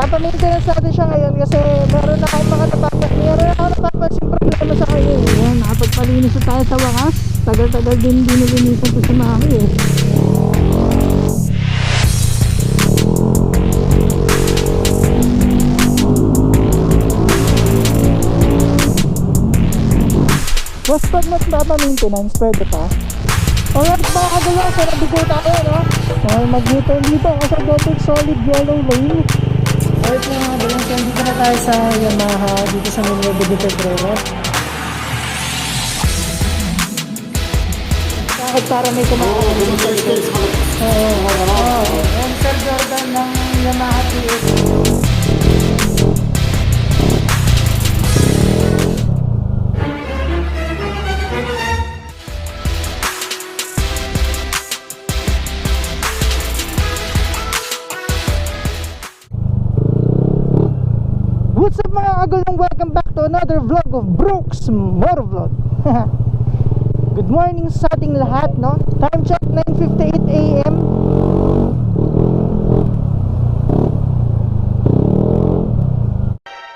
Papa-maintenance natin siya ngayon kasi meron na akong mga napapa meron na akong napapansin problema sa kanya. eh. Ayan, nakapagpalinis na tayo sa wakas. Tagal-tagal din dinilinisan ko si Maki eh. Was pag mas papa-maintenance, pwede pa. Alright mga kagalaw, so nabigo tayo, no? Okay, mag-U-turn dito kasi Gotek Solid Yellow Lane. Alright mga kagalaw, so dito na tayo sa Yamaha, dito sa Nuevo de Pedrero. Bakit para may kumakain dito? Oo, oo, oo. Another vlog of Brooks Motor Vlog. Good morning sa ating lahat, no? Time check 9.58 a.m.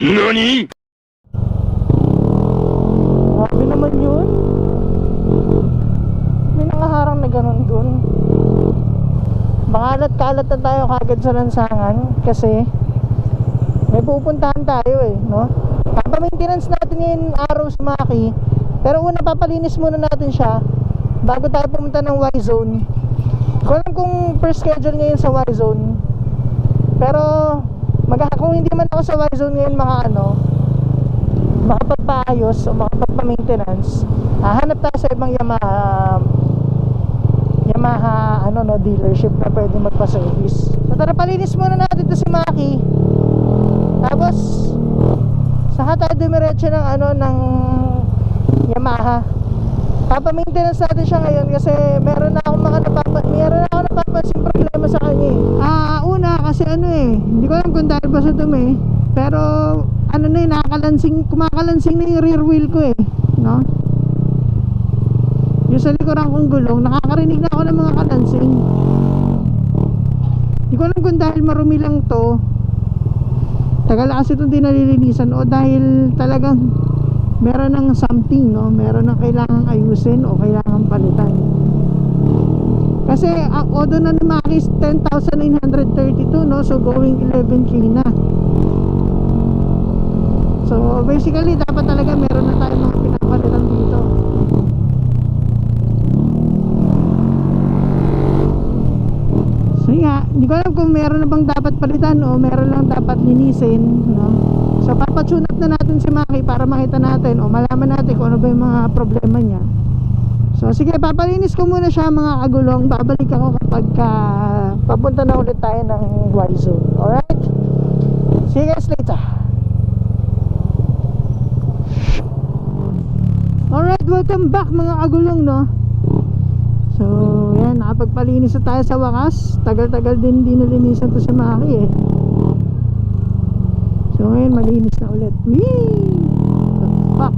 NANI?! Grabe naman yun. May nakaharang na ganun dun. Makalat-kalat na tayo kagad sa lansangan kasi may pupuntahan tayo eh, no? Papa-maintenance natin ngayon araw sa. Pero una papalinis muna natin siya bago tayo pumunta ng Y-Zone. Ko alam kung per schedule ngayon sa Y-Zone. Pero mag kung hindi man ako sa Y-Zone ngayon maka ano, makapagpaayos o makapagpa-maintenance, hahanap tayo sa ibang Yamaha Yamaha ano no dealership na pwede magpa-service. So tara palinis muna natin to si Maki. Tapos saka tayo dumiretso ng ano ng Yamaha. Papa-maintenance natin siya ngayon kasi meron na akong mga napapa meron na akong napapansin problema sa kanya eh. Ah, una kasi ano eh, hindi ko alam kung dahil ba sa dumi, pero ano na eh, nakakalansing, kumakalansing na yung rear wheel ko eh, no? Yung sa likuran kong gulong, nakakarinig na ako ng mga kalansing. Hindi ko alam kung dahil marumi lang to, tagal na kasi itong dinalilinisan o dahil talagang meron ng something no? Meron ng kailangang ayusin o kailangang palitan. Kasi ang odo na ni Maki is 10,932 no? So going 11k na. So basically dapat talaga meron na tayo mga pinapalitan dito so nga hindi ko alam kung meron na bang dapat palitan o meron lang dapat linisin no So papatune na natin si Maki para makita natin o malaman natin kung ano ba yung mga problema niya. So sige, papalinis ko muna siya mga kagulong. Babalik ako kapag ka papunta na ulit tayo ng Y-Zone. Alright? See you guys later. Alright, welcome back mga kagulong no. Nakapagpalinis na tayo sa wakas. Tagal-tagal din dinalinisan to si Maki eh. So ngayon malinis na ulit. Whee! Fuck.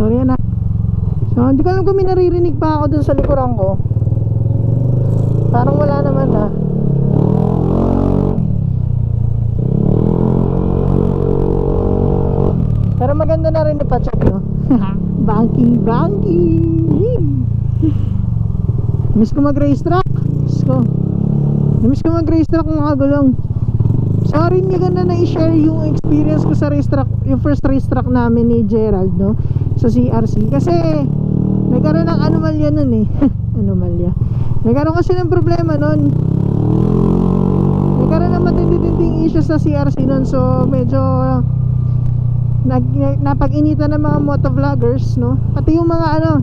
Sorry anak. So hindi ko alam kung may naririnig pa ako dun sa likuran ko. Parang wala naman ah. Pero maganda na rin ipacheck no. banking, banking. Miss ko mag-racetrack. Miss ko. Miss ko mag-racetrack mga gulong. Sorry hindi ko na na-share yung experience ko sa racetrack, yung first racetrack namin ni Gerald, no? Sa CRC. Kasi, nagkaroon ng anomalya nun eh. anomalya. Nagkaroon kasi ng problema nun. Nagkaroon ng matindi-tinding issues sa CRC nun. So, medyo nag, napag-initan ng mga motovloggers, no? Pati yung mga ano,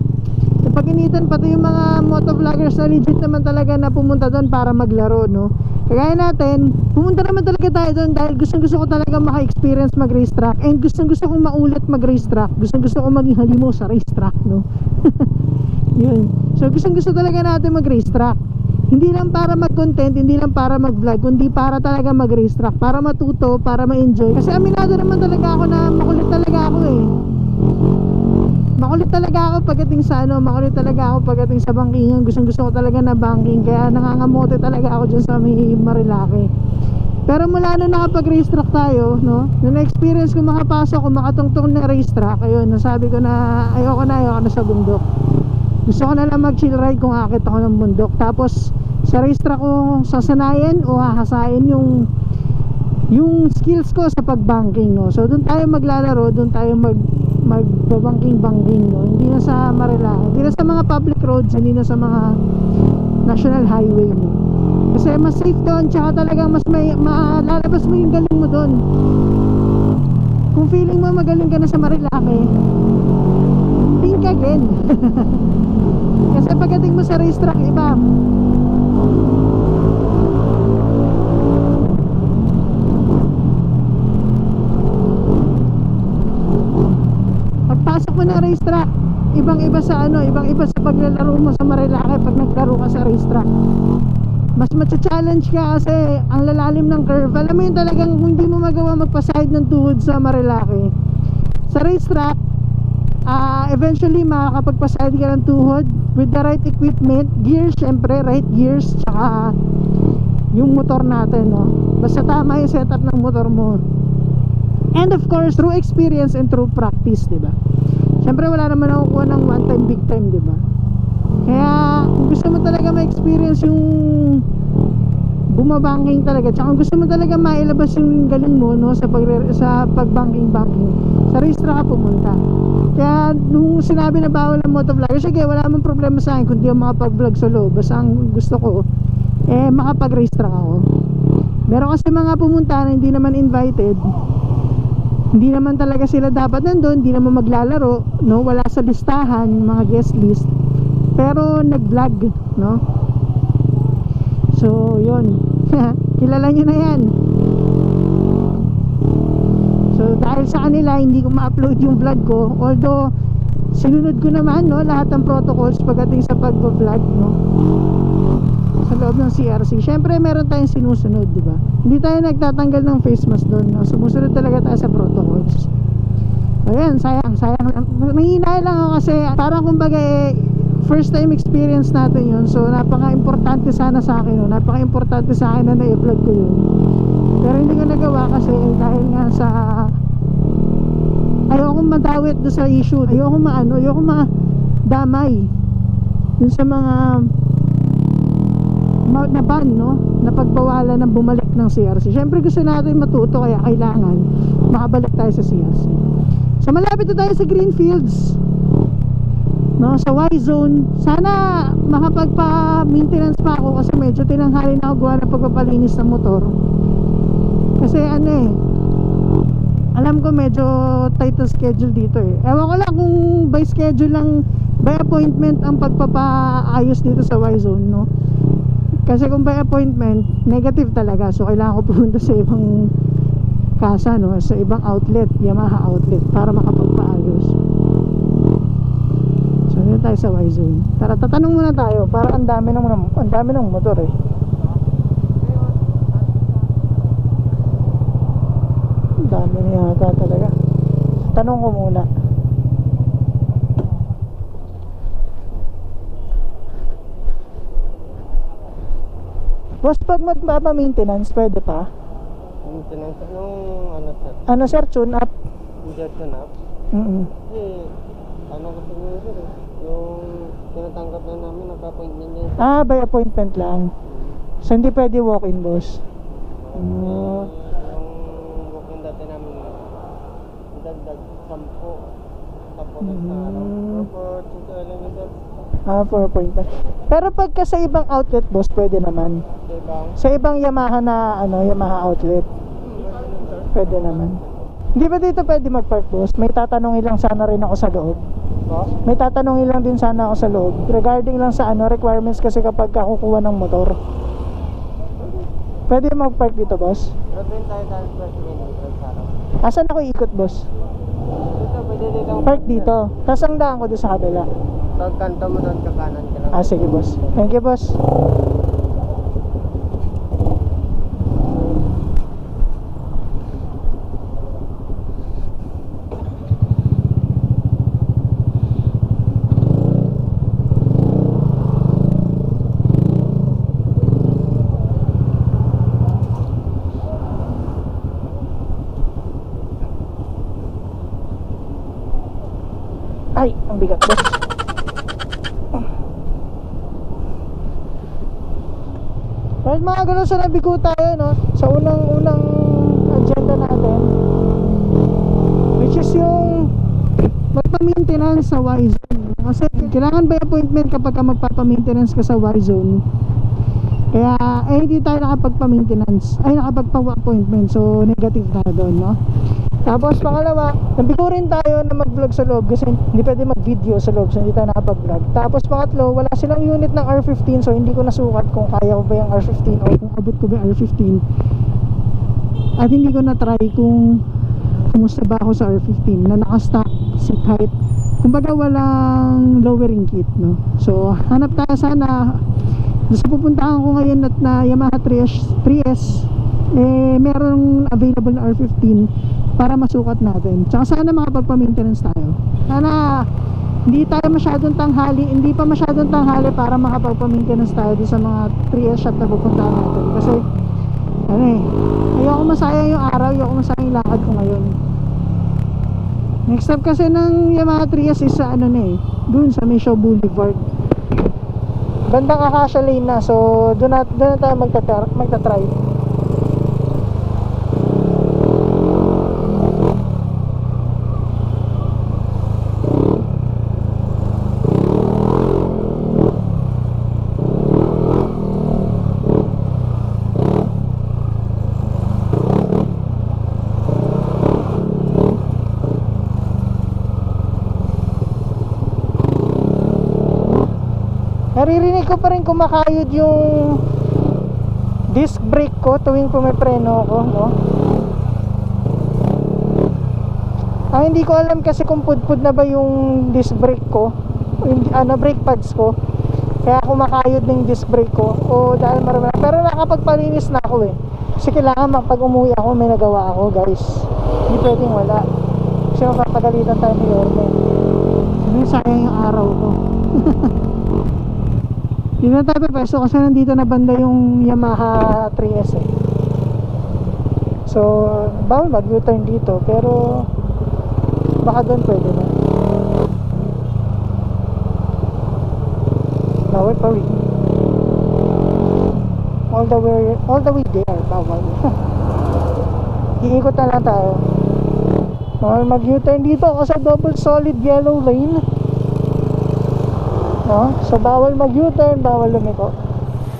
napag-initan pati yung mga motovloggers na legit naman talaga na pumunta doon para maglaro, no? Kagaya natin, pumunta naman talaga tayo doon dahil gustong gusto ko talaga maka-experience mag racetrack and gustong gusto kong maulit mag racetrack gustong gusto kong maging halimo sa racetrack no? Yun. So gustong gusto talaga natin mag racetrack hindi lang para mag content hindi lang para mag vlog kundi para talaga mag racetrack para matuto, para ma-enjoy. Kasi aminado naman talaga ako na makulit talaga ako eh makulit talaga ako pagdating sa ano makulit talaga ako pagdating sa bankingan gustong gusto ko talaga na banking kaya nangangamote talaga ako dyan sa may Marilaki Pero mula nung nakapag-racetrack tayo, no? Nung na-experience ko makapasok ko makatungtong na racetrack, ayun, nasabi ko na ayoko na, ayoko na sa bundok. Gusto ko na lang mag-chill ride kung akit ako ng bundok. Tapos sa racetrack ko sasanayin o hahasain yung yung skills ko sa pagbanking, no. So doon tayo maglalaro, doon tayo mag magbabanking-banking, no. Hindi na sa Marilaki, hindi na sa mga public roads, hindi na sa mga national highway, no. Kasi mas safe doon, tsaka talagang mas may malalabas mo yung galing mo doon. Kung feeling mo magaling ka na sa Marilaki, think again. Kasi pagdating mo sa racetrack, iba. Pagpasok mo ng racetrack, ibang iba sa ano, ibang iba sa paglalaro mo sa Marilaki pag naglaro ka sa racetrack. Mas matcha-challenge ka kasi ang lalalim ng curve. Alam mo yun talagang kung hindi mo magawa magpa-side ng tuhod sa Marilaki. Sa racetrack, ah eventually makakapagpa-side ka ng tuhod with the right equipment, gears, syempre, right gears, tsaka yung motor natin, no? Basta tama yung setup ng motor mo. And of course, through experience and through practice, di ba? Siyempre, wala naman nakukuha ng one time, big time, di ba? Kaya, gusto mo talaga ma-experience yung bumabangking talaga, tsaka gusto mo talaga mailabas yung galing mo, no, sa, pag sa pagbanking-banking, sa racetrack ka pumunta. Kaya, nung sinabi na bawal ang motovlogger, sige, wala naman problema sa akin kung di ako makapag-vlog sa loob. Basta ang gusto ko, eh, makapag-racetrack ako. Meron kasi mga pumunta na hindi naman invited, hindi naman talaga sila dapat nandun hindi naman maglalaro no? Wala sa listahan mga guest list. Pero nag-vlog no? So yun. Kilala nyo na yan. So dahil sa kanila hindi ko ma-upload yung vlog ko. Although sinunod ko naman no? Lahat ng protocols pagdating sa pag-vlog no loob ng CRC. Syempre meron tayong sinusunod, di ba? Hindi tayo nagtatanggal ng face mask doon, no? Sumusunod talaga tayo sa protocols. Ayan, sayang, sayang. Nanginay lang ako kasi parang kumbaga eh, first time experience natin yun. So napaka-importante sana sa akin, no? Napaka-importante sa akin na na-upload ko yun. Pero hindi ko nagawa kasi eh, dahil nga sa ayoko madawit do sa issue. Ayoko maano, ayoko madamay dun sa mga ma- na ban no? Na pagbawalan ng bumalik ng CRC syempre gusto natin matuto kaya kailangan makabalik tayo sa CRC so malapit na tayo sa Greenfields no? Sa Y zone. Sana makapagpa maintenance pa ako kasi medyo tinanghali na ako gawa ng pagpapalinis ng motor. Kasi ano eh alam ko medyo tight ang schedule dito eh. Ewan ko lang kung by schedule lang by appointment ang pagpapaayos dito sa Y zone no kasi kung by appointment, negative talaga. So, kailangan ko pumunta sa ibang kasa, no? Sa ibang outlet, Yamaha outlet, para makapagpaayos. So, dito tayo sa Y-Zone. Tara, tatanong muna tayo. Para ang dami ng, ang dami ng motor, eh. Ang dami na yata talaga. Tanong ko muna. Boss, pag magpapa-maintenance, pwede pa? Maintenance nung ano sir, Ano sir, tune up? injection up. Mm Kasi ano kasi nyo sir eh, yung tinatanggap na namin nagka-appointment niya. Ah, by appointment lang. So, hindi pwede walk-in, boss? Eh, Oh. yung booking dati namin, dagdag 10. Tapos mm. araw. Mm. Proper chito alam niyo sir. Ah, 4.5. Pero pagka sa ibang outlet, boss, pwede naman. Sa ibang, Yamaha na, ano, Yamaha outlet, pwede naman. Hindi ba dito pwede mag-park, boss? May tatanungin lang sana rin ako sa loob. May tatanungin lang din sana ako sa loob. Regarding lang sa ano, requirements kasi kapag kakukuha ng motor. Pwede mag-park dito, boss? Pero doon tayo dahil first minute sa araw. Asan ako ikot, boss? Dito, pwede dito. Park dito. Tapos ang daan ko doon sa kabila. Doon kanto mo doon ka kanan ka lang. Ah, sige boss. Thank you boss. Ay, ang bigat boss. Right mga ganun sa nabigo tayo no? Sa unang unang agenda natin which is yung magpa-maintenance sa Y-Zone kasi kailangan by appointment kapag ka magpapa-maintenance ka sa Y-Zone kaya eh hindi tayo nakapagpa-maintenance ay nakapagpa-appointment. So negative tayo doon no tapos pangalawa, nabigo rin tayo na mag-vlog sa loob kasi hindi pwede mag-video sa loob so hindi tayo nakapag-vlog. Tapos pangatlo, wala silang unit ng R15 so hindi ko nasukat kung kaya ko ba yung R15 o kung abot ko ba yung R15. At hindi ko na-try kung kumusta ba ako sa R15 na naka-stock seat height. Kumbaga walang lowering kit, no? So, hanap tayo sana sa pupuntahan ko ngayon at na Yamaha 3S, 3S eh merong available na R15 para masukat natin. Tsaka sana makapagpa-maintenance tayo. Sana hindi tayo masyadong tanghali, hindi pa masyadong tanghali para makapagpa-maintenance tayo doon sa mga 3S shop na pupuntahan natin. Kasi ano eh, ayoko masayang yung araw, ayoko masayang yung lakad ko ngayon. Next stop kasi ng Yamaha 3S is sa ano na eh, doon sa Misho Boulevard. Bandang Acacia Lane na, so doon na, doon na tayo magta- magta-try. Naririnig ko pa rin kumakayod yung disc brake ko tuwing pumipreno ako, no? Ang hindi ko alam kasi kung pudpud na ba yung disc brake ko, yung ano, brake pads ko. Kaya kumakayod ng disc brake ko o dahil marami Pero nakapagpalinis na ako eh. Kasi kailangan pag umuwi ako may nagawa ako guys. Hindi pwedeng wala. Kasi mapapagalitan tayo ni Yorme. Sayang yung araw ko. Hindi na tayo peso kasi nandito na banda yung Yamaha 3S eh. So, bawal mag-U-turn dito pero baka doon pwede na. Bawal pa rin. All the way, all the way there, bawal. Iikot na lang tayo. Bawal mag-U-turn dito kasi double solid yellow lane. No? So bawal mag-U-turn, bawal lumiko.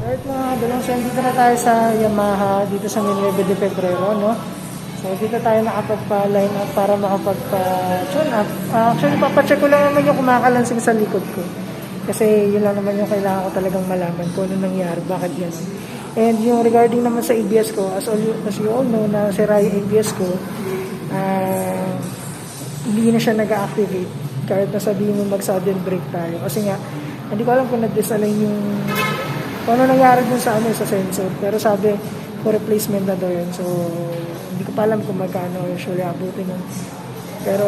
Alright mga dalawang so dito na tayo sa Yamaha dito sa 9 de Pebrero, no? So dito tayo nakapagpa-line up para makapagpa-tune up. Ah, actually, papacheck ko lang naman yung kumakalansing sa likod ko. Kasi yun lang naman yung kailangan ko talagang malaman kung ano nangyari, bakit yan. And yung regarding naman sa ABS ko, as, all, as you all know, na sira yung ABS ko, ah, hindi na siya nag-activate kahit na sabihin mo mag sudden brake tayo. Kasi nga hindi ko alam kung nag-disalign yung ano nangyari dun sa ano sa sensor. Pero sabi for replacement na daw yun. So hindi ko pa alam kung magkano usually abutin yun. Pero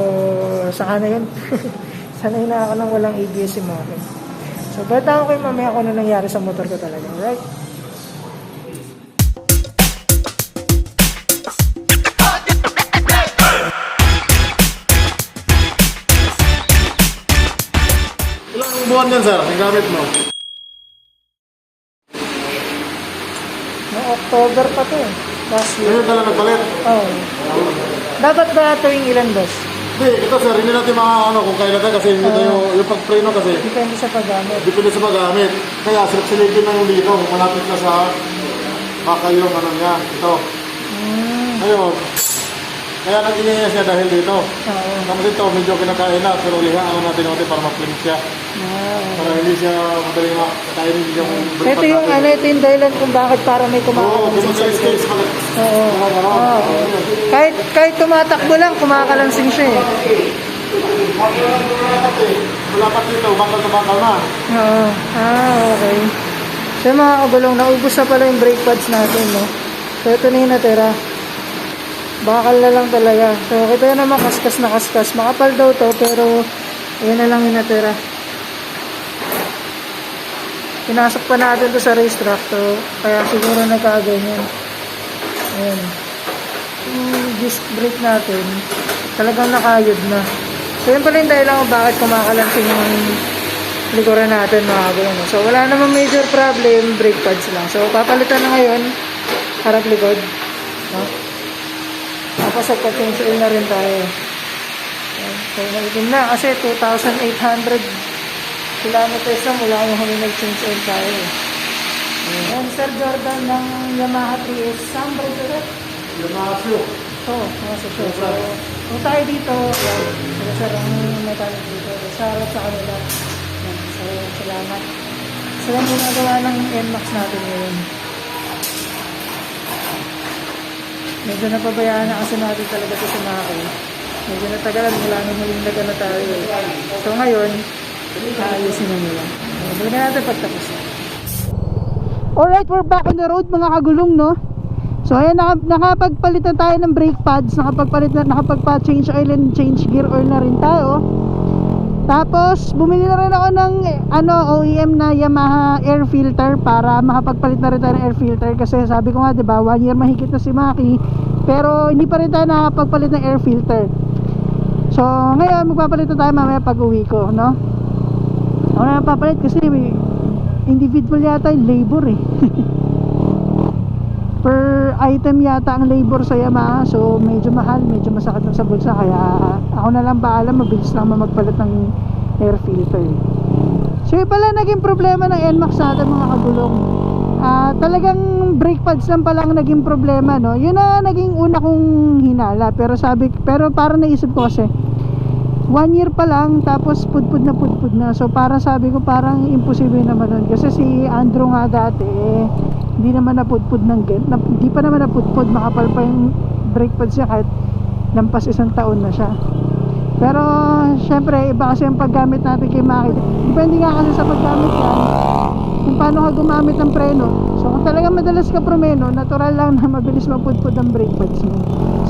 saka na yun. Sanay na ako nang walang ABS yung akin so bata ko kayo mamaya kung ano nangyari sa motor ko talaga. Right Buwan yan, sir? Ang gamit mo? no October pa to eh last year Ngayon ka lang nagpalit. oh. dapat ba tuwing ilan boss? Hindi, ito sir, hindi natin mga ano kung kailan tayo kasi hindi tayo, yung pagpreno kasi depende sa paggamit depende sa paggamit. Kaya silipsilipin na yung dito kung malapit na sa baka yung ano niya, ito. mm. Ngayon, kaya nag-ingay siya dahil dito. Oo. Tapos ito, medyo kinakain na, pero liha ano natin natin para ma-clean siya. Ah, Para hindi siya madaling makakain yung Ito yung ano, ito yung dahilan kung bakit para may Oo, kumakalansing sa. Oo. Oo. Kahit, kahit tumatakbo lang, kumakalansing siya eh. Wala pa dito, bakal na bakal na. Oo. Ah, okay. So mga kabulong, naubos na pala yung brake pads natin, no? So ito na yung natira. Bakal na lang talaga. So kita yun naman, kaskas na kaskas. Makapal daw to, pero yun na lang yung natira. Pinasok pa natin to sa racetrack to, kaya siguro nagkaganyan. Ayan. Yung disc brake natin, talagang nakayod na. So yun pala yung dahilan kung bakit kumakalansing yung likuran natin mga kabulong. So wala namang major problem, brake pads lang. So papalitan na ngayon, harap likod. No? Tapos magpa-change oil na rin tayo. Ayan. So naitim na kasi 2,800 kilometers na mula yung huli nag-change oil tayo. Ayan, Sir Jordan ng Yamaha 3S. Saan ba ito? Mga fuel. Ito, mga sa show. So, kung tayo dito, yan, sila sir ang mechanic dito. Shoutout sa kanila. Yan, so, salamat. Sila yung ginagawa ng NMAX natin ngayon. Medyo napabayaan na kasi natin talaga sa mga Medyo natagalan mula nung huling laga na tayo. eh. So ngayon, ayusin na nila. Balik na natin pagtapos na. Alright, we're back on the road mga kagulong, no? So ayan, naka, nakapagpalit na tayo ng brake pads, nakapagpalit na, nakapagpa-change oil and change gear oil na rin tayo. Tapos, bumili na rin ako ng ano, OEM na Yamaha air filter para makapagpalit na rin tayo ng air filter kasi sabi ko nga, 'di ba, one year mahigit na si Maki, pero hindi pa rin tayo nakapagpalit ng air filter. So, ngayon magpapalit na tayo mamaya pag uwi ko, no? Ako na papalit kasi individual yata yung labor eh. per item yata ang labor sa Yamaha. So medyo mahal, medyo masakit lang sa bulsa. Kaya ako na lang bahala. Mabilis lang magpalit ng air filter. So yun pala naging problema ng NMAX natin mga kagulong Ah, talagang brake pads lang pala ang naging problema no? Yun na naging una kong hinala. Pero sabi pero para naisip ko kasi one year pa lang tapos pudpud na pudpud na. So para sabi ko parang imposible naman nun. Kasi si Andrew nga dati eh, hindi naman napudpud ng na, hindi pa naman napudpud makapal pa yung brake pads niya kahit lampas isang taon na siya. Pero syempre iba kasi ang paggamit natin kay Maki. Depende nga kasi sa paggamit yan kung paano ka gumamit ng preno. So kung talaga madalas ka promeno natural lang na mabilis mapudpud ang brake pads mo.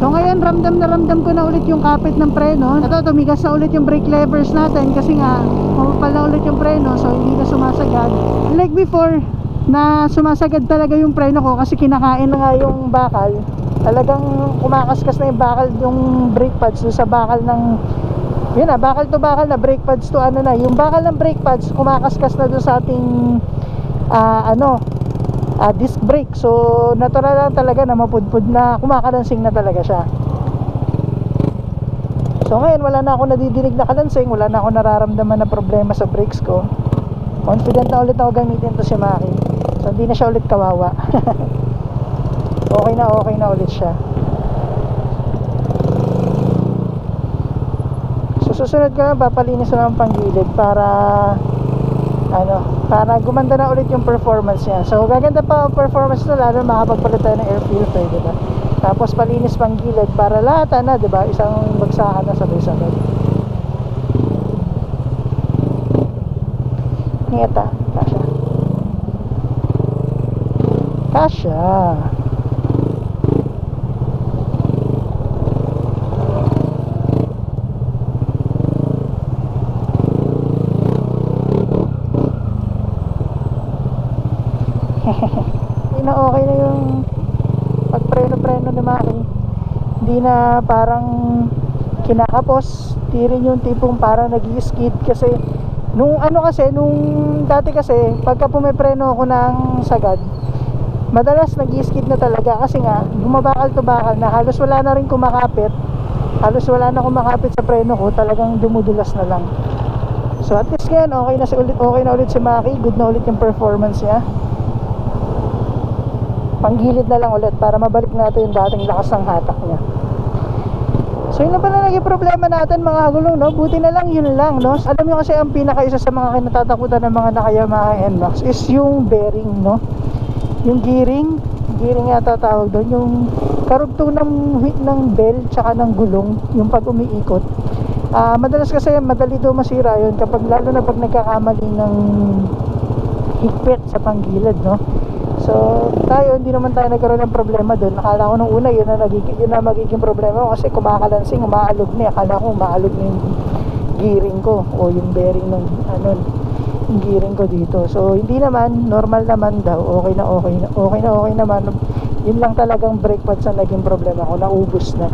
So ngayon ramdam na ramdam ko na ulit yung kapit ng preno. Ito tumigas na ulit yung brake levers natin kasi nga pumapal na ulit yung preno so hindi na sumasagad. Like before na sumasagad talaga yung preno ko kasi kinakain na nga yung bakal. Talagang kumakaskas na yung bakal yung brake pads sa bakal ng yun na, bakal to bakal na brake pads to ano na. Yung bakal ng brake pads kumakaskas na doon sa ating ah, ano ah, disc brake. So natural lang talaga na mapudpud na kumakalansing na talaga siya. So ngayon wala na ako nadidinig na kalansing wala na ako nararamdaman na problema sa brakes ko. Confident na ulit ako gamitin to si Maki so hindi na siya ulit kawawa. Okay na okay na ulit siya. So susunod ko na papalinis na ng panggilid para ano para gumanda na ulit yung performance niya. So gaganda pa ang performance na lalo makapagpalit tayo ng air filter diba tapos palinis pang para lahat na diba isang bagsakan na sabay-sabay. Ngeta, Kasha. Hindi na okay na yung pagpreno-preno ni Maki. Hindi na parang kinakapos. Di rin yung tipong parang nag skid kasi nung ano kasi, nung dati kasi, pagka pumipreno ako ng sagad, madalas nag skid na talaga kasi nga, bumabakal to bakal na halos wala na rin kumakapit. Halos wala na kumakapit sa preno ko, talagang dumudulas na lang. So at least ngayon, okay na, si ulit, okay na ulit si Maki, good na ulit yung performance niya. Panggilid na lang ulit para mabalik natin yung dating lakas ng hatak niya. So yun na pala naging problema natin mga kagulong no Buti na lang yun lang no Alam nyo kasi ang pinaka isa sa mga kinatatakutan ng mga nakayamaha NMAX is yung bearing no Yung gearing Gearing yata tawag doon Yung karugtong ng, ng bell tsaka ng gulong Yung pag umiikot Ah, Madalas kasi madali daw masira yun Kapag lalo na pag nagkakamali ng higpit sa panggilid no So, tayo hindi naman tayo nagkaroon ng problema doon. Akala ko nung una yun na nagiging yun na magiging problema kasi kumakalansing, umaalog na. eh. Akala ko umaalog na yung gearing ko o yung bearing ng ano gearing ko dito. So, hindi naman normal naman daw. Okay na okay na. Okay na okay naman. Yun lang talagang brake pads ang naging problema ko. Naubos na.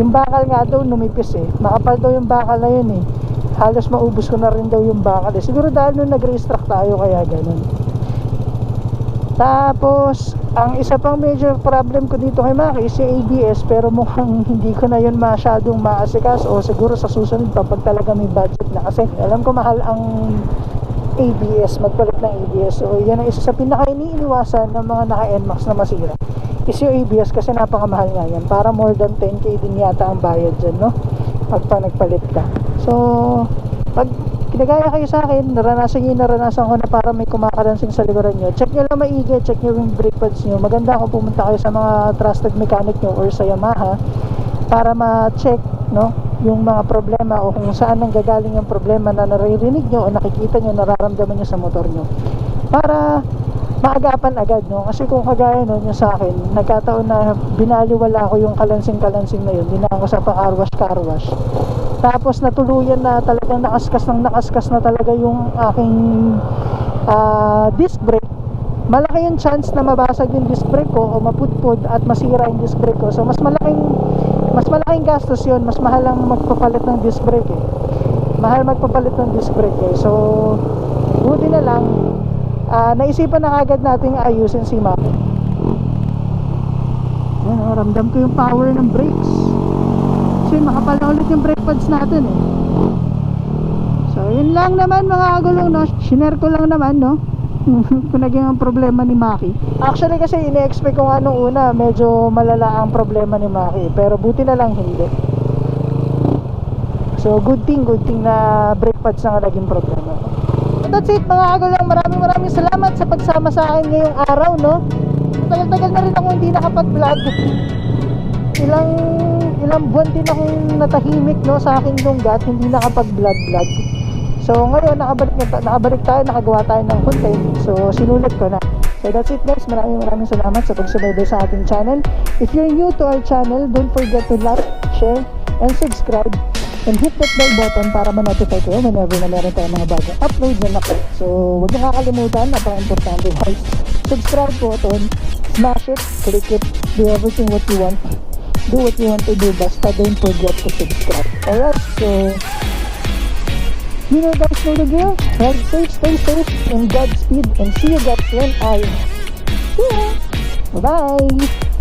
yung bakal nga daw numipis eh makapal daw yung bakal na yun eh halos maubos ko na rin daw yung bakal eh siguro dahil nung nag-restruct tayo kaya ganun tapos ang isa pang major problem ko dito kay Maki yung ABS pero mukhang hindi ko na yun masyadong maasikas o siguro sa susunod pa pag talaga may budget na kasi alam ko mahal ang ABS, magpalit ng ABS. So, yan ang isa sa pinaka iniiwasan ng mga naka NMAX na masira. Is yung ABS kasi napakamahal nga yan. Para more than 10k din yata ang bayad dyan, no? Pag pa nagpalit ka. So, pag kinagaya kayo sa akin, naranasan nyo naranasan ko na para may kumakalansing sa likuran nyo. Check nyo lang maigi, check nyo yung brake pads nyo. Maganda kung pumunta kayo sa mga trusted mechanic nyo or sa Yamaha para ma-check no yung mga problema o kung saan nang gagaling yung problema na naririnig nyo o nakikita nyo, nararamdaman nyo sa motor nyo. Para maagapan agad no? Kasi kung kagaya no yung sa akin nagkataon na binaliwala ko yung kalansing-kalansing na yun. Dinaan ko sa pa-carwash carwash tapos natuluyan na talagang nakaskas ng nakaskas na talaga yung aking ah, disc brake. Malaki yung chance na mabasag yung disc brake ko o maputpud at masira yung disc brake ko. So mas malaking mas malaking gastos yun. Mas mahal ang magpapalit ng disc brake eh. Mahal magpapalit ng disc brake eh. So buti na lang ah, naisipan na agad nating ayusin si Maki yan oh, ramdam ko yung power ng brakes. Kasi makapal na ulit yung brake pads natin eh. So yun lang naman mga agulong no? Shinare ko lang naman no kung naging ang problema ni Maki. Actually kasi ine-expect ko nga nung una medyo malala ang problema ni Maki pero buti na lang hindi. So good thing good thing na brake pads na nga naging problema. That's it mga agulong maraming maraming salamat sa pagsama sa akin ngayong araw no? Tagal-tagal na rin ako hindi nakapag vlog ilang ilang buwan din akong natahimik no sa aking lunggat hindi nakapag vlog vlog so ngayon nakabalik, na, nakabalik tayo nakagawa tayo ng content so sinulat ko na so that's it guys maraming maraming salamat sa pagsubaybay sa ating channel if you're new to our channel don't forget to like share and subscribe and hit that bell button para ma-notify kayo whenever na meron tayong mga bagong upload na naku. So, huwag niyo kakalimutan, napaka-importante guys. Subscribe ito, smash it, click it, do everything what you want. Do what you want to do, basta don't forget to subscribe. Alright, so, you know guys know the drill. Ride safe, stay safe, and Godspeed, and see you guys when I... See ya! Bye-bye!